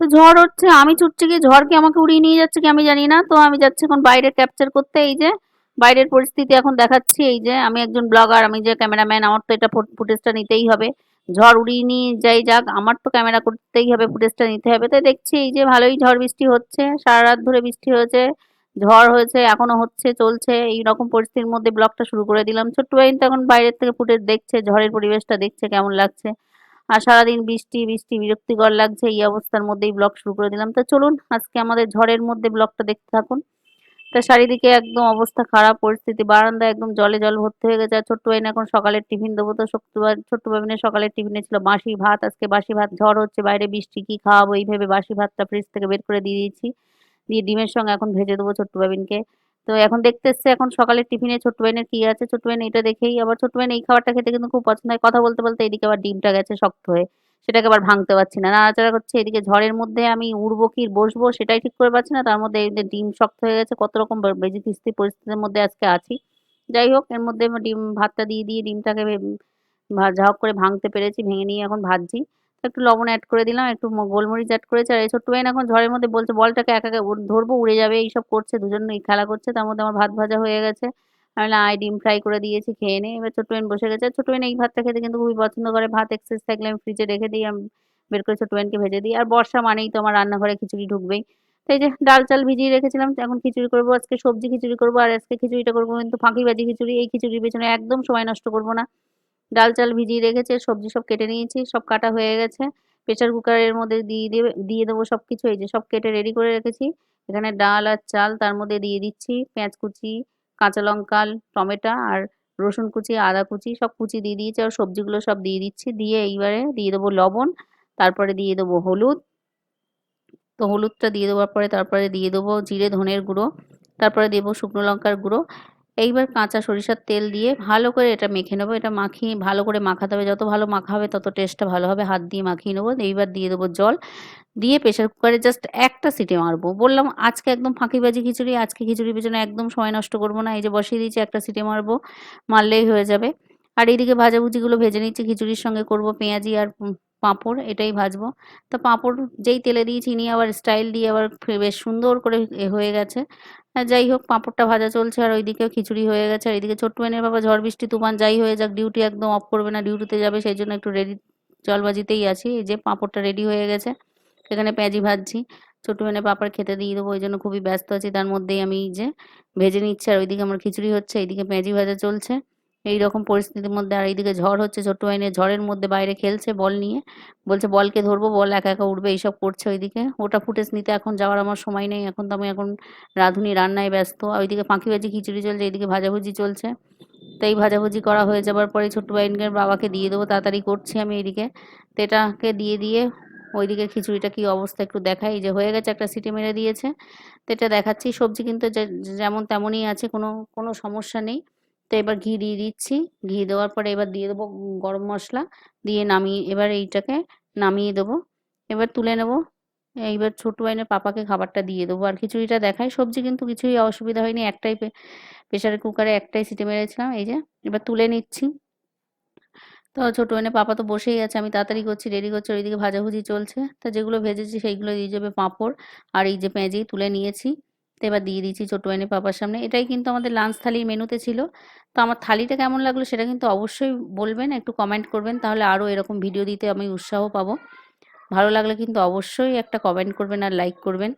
তো ঝড় হচ্ছে, আমি ছুটছি কি ঝড় কি আমাকে উড়িয়ে নিয়ে যাচ্ছে কি আমি জানি না। তো আমি যাচ্ছি এখন বাইরে ক্যাপচার করতে, এই যে বাইরের পরিস্থিতি এখন দেখাচ্ছি, এই যে আমি একজন ব্লগার আমি যে ক্যামেরাম্যান আমার তো এটা ফুটেজটা নিতেই হবে। ঝড় উড়িয়ে নিয়ে যাই যাক, আমার তো ক্যামেরা করতেই হবে ফুটেজটা নিতে হবে। তাই দেখছি এই যে ভালোই ঝড় বৃষ্টি হচ্ছে, সারা রাত ধরে বৃষ্টি হয়েছে, ঝড় হয়েছে, এখনও হচ্ছে, চলছে এই রকম পরিস্থিতির মধ্যে ব্লগটা শুরু করে দিলাম। ছোট্ট বাইন তো এখন বাইরের থেকে ফুটেজ দেখছে, ঝড়ের পরিবেশটা দেখছে, কেমন লাগছে। আর সারাদিন বৃষ্টি বৃষ্টি বিরক্তিকর লাগছে, এই অবস্থার মধ্যেই ব্লগ শুরু করে দিলাম। তো চলুন, আজকে আমাদের ঝড়ের মধ্যে ব্লগটা দেখতে থাকুন। তা চারিদিকে একদম অবস্থা খারাপ, পরিস্থিতি, বারান্দা একদম জলে জল ভর্তি হয়ে গেছে। আর ছোট্ট বাইন এখন সকালের টিফিন দেবো, তো ছোট্ট বাইনের সকালের টিফিনে ছিল বাসি ভাত। আজকে বাসি ভাত ঝড় হচ্ছে, বাইরে বৃষ্টি কি খাওয়াবো? এই ভেবে বাসি ভাতটা ফ্রিজ থেকে বের করে দিয়ে দিয়েছি। দিয়ে ডিমের সঙ্গে এখন ভেজে দেবো ছোট্ট বাবিনকে তো এখন দেখতে এসছে এখন সকালের টিফিনে ছোট্ট বাইনের কি আছে? ছোট্ট বাইন এটা দেখেই, আবার ছোট্ট বাইন এই খাবারটা খেতে কিন্তু খুব পছন্দ হয়। কথা বলতে বলতে এদিকে আবার ডিমটা গেছে শক্ত হয়ে। সেটাকে আবার ভাঙতে পারছি না। নাড়াচাড়া করছে, এদিকে ঝড়ের মধ্যে আমি উড়বো কি বসবো, সেটাই ঠিক করে পাচ্ছি না। তার মধ্যে ডিম শক্ত হয়ে গেছে, কত রকম বেজি কিস্তি পরিস্থিতির মধ্যে আজকে আছি। যাই হোক, এর মধ্যে ডিম ভাতটা দিয়ে দিয়ে ডিমটাকে যা করে ভাঙতে পেরেছি, ভেঙে নিয়ে এখন ভাজছি। একটু লবণ অ্যাড করে দিলাম, একটু গোলমরিচ অ্যাড করেছে, আর এই ছোট্ট বাইন এখন ঝড়ের মধ্যে বলছে বলটাকে একা একা ধরবো, উড়ে যাবে, এইসব করছে দুজন খেলা করছে, তার মধ্যে আমার ভাত ভাজা হয়ে গেছে। আমি আই ডিম ফ্রাই করে দিয়েছি, খেয়ে নে, এবার ছোট্ট বাইন বসে গেছে ছোট্ট বাইন এই ভাতটা খেতে কিন্তু খুবই পছন্দ করে, ভাত এক্সেস থাকলে আমি ফ্রিজে রেখে দিই, আমি বের করে ছোট্ট বাইনকে ভেজে দিই, আর বর্ষা মানেই তো আমার রান্নাঘরে খিচুড়ি ঢুকবেই। তো এই যে ডাল চাল ভিজিয়ে রেখেছিলাম, এখন খিচুড়ি করব, আজকে সবজি খিচুড়ি করব, আর আজকে খিচুড়িটা করব কিন্তু ফাঁকি ভাজি খিচুড়ি, এই খিচুড়ির পেছনে একদম সময় নষ্ট করব না। ডাল চাল ভিজিয়ে রেখেছে, সবজি সব কেটে নিয়েছি, সব কাটা হয়ে গেছে। প্রেশার কুকারের মধ্যে দিয়ে দেবে, দিয়ে দেবো সব কিছু এই যে সব কেটে রেডি করে রেখেছি। এখানে ডাল আর চাল তার মধ্যে দিয়ে দিচ্ছি, পেঁয়াজ কুচি, কাঁচা লঙ্কা, টমেটো আর রসুন কুচি, আদা কুচি সব কুচি দিয়ে দিয়েছি আর সবজিগুলো সব দিয়ে দিচ্ছি। দিয়ে এইবারে দিয়ে দেবো লবণ, তারপরে দিয়ে দেবো হলুদ। তো হলুদটা দিয়ে দেওয়ার পরে তারপরে দিয়ে দেবো জিরে, ধনের গুঁড়ো, তারপরে দেবো শুকনো লঙ্কার গুঁড়ো। এইবার কাঁচা সরিষার তেল দিয়ে ভালো করে এটা মেখে নেব। এটা মাখিয়ে ভালো করে মাখাতে হবে। যত ভালো মাখাবে তত টেস্টটা ভালো হবে। হাত দিয়ে মাখিয়ে নেব। এইবার দিয়ে দেবো জল। দিয়ে প্রেশার কুকারে জাস্ট একটা সিটি মারবো। বললাম, আজকে একদম ফাঁকিবাজি খিচুড়ি। আজকে খিচুড়ির পেছনে একদম সময় নষ্ট করব না। এই যে বসিয়ে দিয়েছি, একটা সিটি মারবো। মারলেই হয়ে যাবে। আর এইদিকে ভাজাভুজিগুলো ভেজে নিচ্ছি, খিচুড়ির সঙ্গে করব পেঁয়াজি আর পাঁপড়, এটাই ভাজবো। তো পাঁপড় যেই তেলে দিয়েছি, নিয়ে আবার স্টাইল দিয়ে আবার বেশ সুন্দর করে হয়ে গেছে। যাই হোক, পাঁপড়টা ভাজা চলছে আর ওইদিকেও খিচুড়ি হয়ে গেছে। আর এইদিকে ছোট্ট মেনের বাবা ঝড় বৃষ্টি, তুফান যাই হয়ে যাক ডিউটি একদম অফ করবে না ডিউটিতে যাবে, সেই জন্য একটু রেডি জলবাজিতেই আছি। এই যে পাঁপড়টা রেডি হয়ে গেছে, এখানে পেঁয়াজি ভাজছি। ছোটো মেনে পাপড় খেতে দিয়ে দেবো, ওই জন্য খুবই ব্যস্ত আছি, তার মধ্যেই আমি যে ভেজে নিচ্ছি। আর ওইদিকে আমার খিচুড়ি হচ্ছে, এইদিকে পেঁয়াজি ভাজা চলছে। এই রকম পরিস্থিতির মধ্যে আর এইদিকে ঝড় হচ্ছে, ছোট্ট বাইনে ঝড়ের মধ্যে বাইরে খেলছে বল নিয়ে। বলছে, বলকে ধরবো, বল একা একা উঠবে, এইসব করছে ওইদিকে। ওটা ফুটেজ নিতে এখন যাওয়ার আমার সময় নেই। এখন তো আমি এখন রাঁধুনি রান্নায় ব্যস্ত। ওইদিকে পাখি ভাজি খিচুড়ি চলছে, এইদিকে ভাজাভুজি চলছে। তো এই ভাজাভুজি করা হয়ে যাবার পরে ছোট্ট বাইনকে বাবাকে দিয়ে দেবো, তাড়াতাড়ি করছি আমি এইদিকে। তো এটাকে দিয়ে দিয়ে ওইদিকে খিচুড়িটা কি অবস্থা একটু দেখাই। যে হয়ে গেছে একটা সিটি মেরে দিয়েছে। তো এটা দেখাচ্ছি। সবজি কিন্তু যেমন তেমনই আছে, কোনো কোনো সমস্যা নেই। তো এবার ঘি দিয়ে দিচ্ছি। ঘি দেওয়ার পরে এবার দিয়ে দেবো গরম মশলা। দিয়ে নামিয়ে, এবার এইটাকে নামিয়ে দেবো। এবার তুলে নেব। এইবার ছোটো বাইনের পাপাকে খাবারটা দিয়ে দেবো। আর খিচুড়িটা দেখাই সবজি কিন্তু কিছুই অসুবিধা হয়নি। একটাই প্রেশার কুকারে একটাই সিটি মেরেছিলাম। এই যে, এবার তুলে নিচ্ছি। তো ছোটো এনে পাপা তো বসেই আছে। আমি তাড়াতাড়ি করছি, রেডি করছি। ওইদিকে ভাজাভুজি চলছে। তা যেগুলো ভেজেছি সেইগুলো দিয়ে যাবে পাঁপড়। আর এই যে পেঁয়াজি তুলে নিয়েছি। তো এবার দিয়ে দিয়েছি ছোটো এনে পাপার সামনে। এটাই কিন্তু আমাদের লাঞ্চ থালির মেনুতে ছিল। তো আমার থালিটা কেমন লাগল সেটা কিন্তু অবশ্যই বলবেন, একটু কমেন্ট করবেন, তাহলে আরও এরকম ভিডিও দিতে আমি উৎসাহ পাবো। ভালো লাগলে কিন্তু অবশ্যই একটা কমেন্ট করবেন আর লাইক করবেন।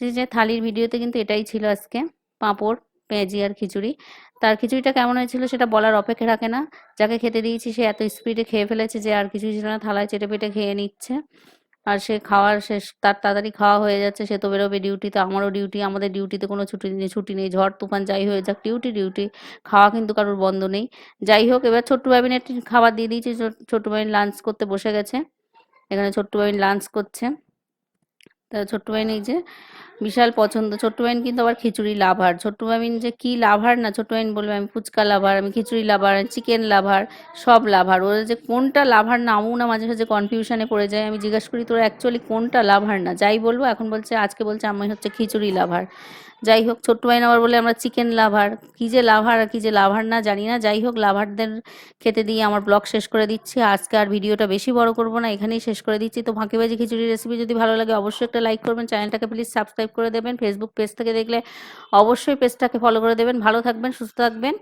যে থালির ভিডিওতে কিন্তু এটাই ছিল আজকে, পাঁপড়, পেঁয়াজি আর খিচুড়ি। তার খিচুড়িটা কেমন হয়েছিল সেটা বলার অপেক্ষা রাখে না। যাকে খেতে দিয়েছি সে এত স্পিডে খেয়ে ফেলেছে যে আর কিছুই ছিল না, থালায় চেটে পেটে খেয়ে নিচ্ছে। আর সে খাওয়ার শেষ তার তাড়াতাড়ি খাওয়া হয়ে যাচ্ছে, সে তো বেরোবে ডিউটিতে আমারও ডিউটি আমাদের ডিউটিতে কোনো ছুটি নেই ছুটি নেই, ঝড়, তুফান যাই হয়ে যাক ডিউটি ডিউটি খাওয়া কিন্তু কারোর বন্ধ নেই। যাই হোক, এবার ছোট্ট ভাবিনের খাবার দিয়ে দিয়েছি ছোট্ট বাবিন লাঞ্চ করতে বসে গেছে, এখানে ছোট্ট বাবিন লাঞ্চ করছে। তা ছোট্ট এই যে বিশাল পছন্দ। ছোট্ট বাইন কিন্তু আবার খিচুড়ি লাভার। ছোট্ট বাইন যে কি লাভার না, ছোট্ট বাইন বলবে, আমি ফুচকা লাভার, আমি খিচুড়ি লাভার চিকেন লাভার, সব লাভার। ওরা যে কোনটা লাভার না আমু না মাঝে মাঝে কনফিউশনে পড়ে যায়। আমি জিজ্ঞাসা করি, তোরা অ্যাকচুয়ালি কোনটা লাভার না? যাই বলব, এখন বলছে, আজকে বলছে আমি হচ্ছে খিচুড়ি লাভার। যাই হোক ছোট্ট ভাই আবার বলে আমরা চিকেন লাভার কী যে লাভার আর কী যে লাভার না, জানি না। যাই হোক লাভারদের খেতে দিয়ে আমার ব্লগ শেষ করে দিচ্ছি। আজকে আর ভিডিওটা বেশি বড় করব না, এখানেই শেষ করে দিচ্ছি। তো ফাঁকিবাজি খিচুড়ি রেসিপি যদি ভালো লাগে, অবশ্যই একটা লাইক করবেন। চ্যানেলটাকে প্লিজ সাবস্ক্রাইব করে দেবেন। ফেসবুক পেজ থেকে দেখলে অবশ্যই পেজটাকে ফলো করে দেবেন। ভালো থাকবেন, সুস্থ থাকবেন।